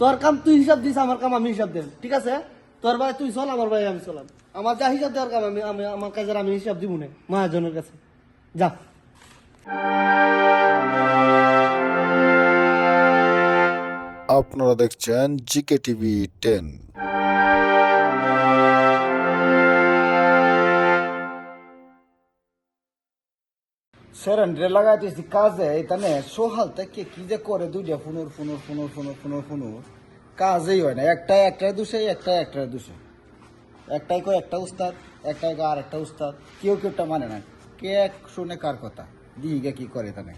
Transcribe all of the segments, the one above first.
তোর কাম তুই হিসাব দিস, আমার কাম আমি হিসাব দেন ঠিক আছে? তোর ভাই, তুই চল, আমার ভাই, আমি চলাম। আমার যা হিসাব দেওয়ার কাম আমি আমি, আমার কাজের আমি হিসাব দিব না, মহাজনের কাছে। যা। আপনারা দেখছেন জিকে টিভি টেন। সেরেন্ডে লাগাইতেছি কাজে এখানে সোহাল থেকে কি যে করে দুইটা ফুনুর ফুনুর ফুনুর ফুনুর ফুনুর ফুনুর কাজেই হয় না একটাই একটাই দুষে একটাই একটাই দুষে একটাই কয় একটা উস্তাদ একটাই কয় আর একটা উস্তাদ কেউ কেউটা মানে না কে এক শুনে কার কথা দিহিকে কি করে এখানে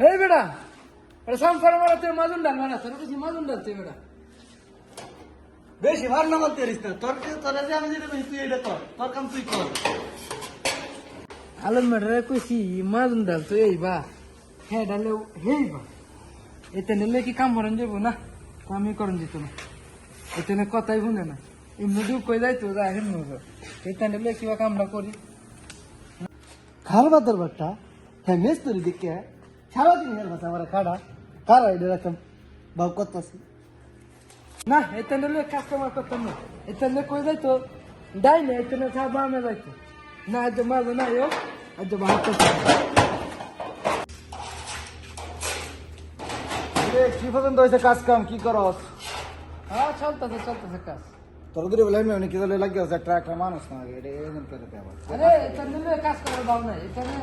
এই বেটা এটা সংসার মারাতে মাজুন ডাল কি মাজুন ডালছে বেটা বেশি ভার না বলতে পারিস না। তোর তোর যে আমি যেটা তুই এটা কর। তোর কাম তুই কর। আলম মেটারে কইছি মাজুন ডাল তো এই বা। হ্যাঁ ডালে হেই বা। এতে নিলে কি কাম করেন যাব না? আমি করেন যেত না। এতে না কথাই শুনে না। এমনি দুঃখ কই যাইতো যাই হেন এতে নিলে কিবা কামটা করি? খার বাদর বাট্টা হ্যাঁ মেস তোর দিকে। সারাদিন হের ভাষা আমার কাটা কার আইডে রাখতাম বাপ করতেছি না এতে নিলে কাস্টমার করতাম না। এতে নিলে কই যাইতো? ডাই না এতে না চা বামে যাইতো না আজ মাজে না ইয়ো আজ ভাত কি পর্যন্ত হয়েছে কাজ কাম? কি করস হ্যাঁ চলতেছে চলতেছে কাজ। তোর দূরে বলে আমি কি দলে লাগিয়ে আছে একটা একটা মানুষ না এটা এরকম করে আবার আরে এটা নিলে কাজ করার দাও নাই। এখানে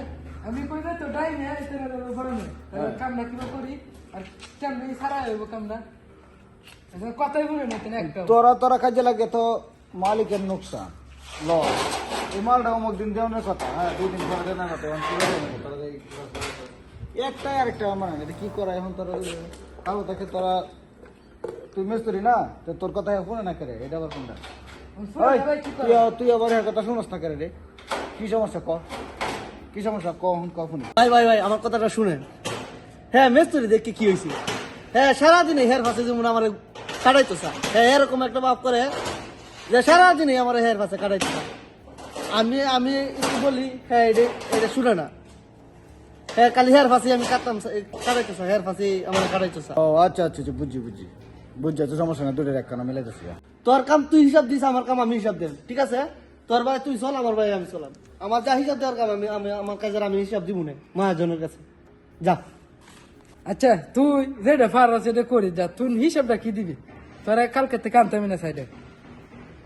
আমি কই না তো ডাই না এখানে বড় নেই কামটা কিবা করি? আর কেমনি সারা হইব কামটা? এখন কথাই বলে না একটা? তোরা তোরা কাজে লাগে তো মালিকের নোকসান। ল। এই মালটা অমুক দিন দেওয়ার কথা। হ্যাঁ দুই দিন পরে দেওয়ার কথা। এখন। একটা আর একটা মানে এটা কি করা এখন তোরা তাও দেখে তোরা তুই মিস্ত্রি না? তো তোর কথা শুনে না করে? এটা আবার কোনটা? তুই তুই আবার এর কথা শুনস না করে রে? কি সমস্যা ক? কি সমস্যা? ক হুন ক শুনি ভাই ভাই ভাই আমার কথাটা শুনেন। হ্যাঁ মেস্তরি দেখে কি হয়েছে হ্যাঁ সারাদিনে হের ফাঁসে যেমন আমার কাটাইতো স্যার। হ্যাঁ এরকম একটা বাপ করে। যে সারাদিনে আমার হের ফাঁসে কাটাইতো স্যার। আমি আমি একটু বলি হ্যাঁ এটা এটা শুনে না। হ্যাঁ কালি হের ফাঁসি আমি কাটতাম কাটাইতো স্যার হের ফাঁসি আমার কাটাইতো স্যার। ও আচ্ছা আচ্ছা আচ্ছা বুঝছি বুঝছি। বুঝছি তো সমস্যা না দুটোর একখানা মিলাইতেছি তোর কাম তুই হিসাব দিস আমার কাম আমি হিসাব দেন ঠিক আছে? তোর ভাই তুই চল আমার ভাই আমি চলাম। আমার যা হিসাব দেওয়ার কাম আমি আমি আমার কাজের আমি হিসাব দিব না মহাজনের কাছে। যা। আচ্ছা তুই যেটা ফার সেটা করি যা তুই হিসাবটা কি দিবি? তোরা কালকে থেকে আনতাম না সাইডে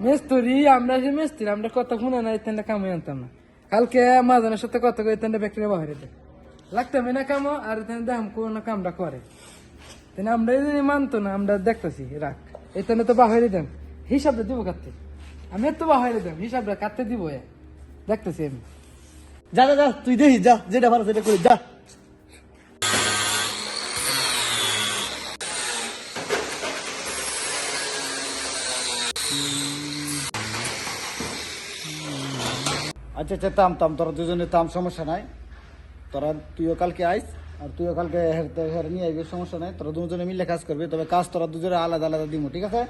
মেস্তরি, আমরা যে মেস্ত্রি, আমরা কত শুনে না এখানটা কামে আনতাম না। কালকে মাঝানের সাথে কত করে এখানটা ব্যাকটেরিয়া বাহিরে দেয় লাগতাম না কামো, আর এখানে দাম কোন কামটা করে। তাহলে আমরা যদি মানতো না, আমরা দেখতেছি, রাখ। এখানে তো বাহিরে দেন। হিসাবটা দিব কাটতে আমি তো বাহিরে দেন, হিসাবটা কাটতে দিব। দেখতেছি আমি। যা যা তুই দেখি, যা, যেটা ভালো সেটা করি যা। আচ্ছা আচ্ছা তাম তাম তোরা দুজনে তাম সমস্যা নাই। তোরা তুইও কালকে আইস আর তুইও কালকে হেরতে হের নিয়ে আইবি সমস্যা নাই। তোরা দুজনে মিলে কাজ করবে তবে কাজ তোরা দুজনে আলাদা আলাদা দিব ঠিক আছে?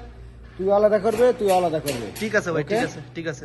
তুই আলাদা করবে তুই আলাদা করবে। ঠিক আছে ভাই ঠিক আছে ঠিক আছে।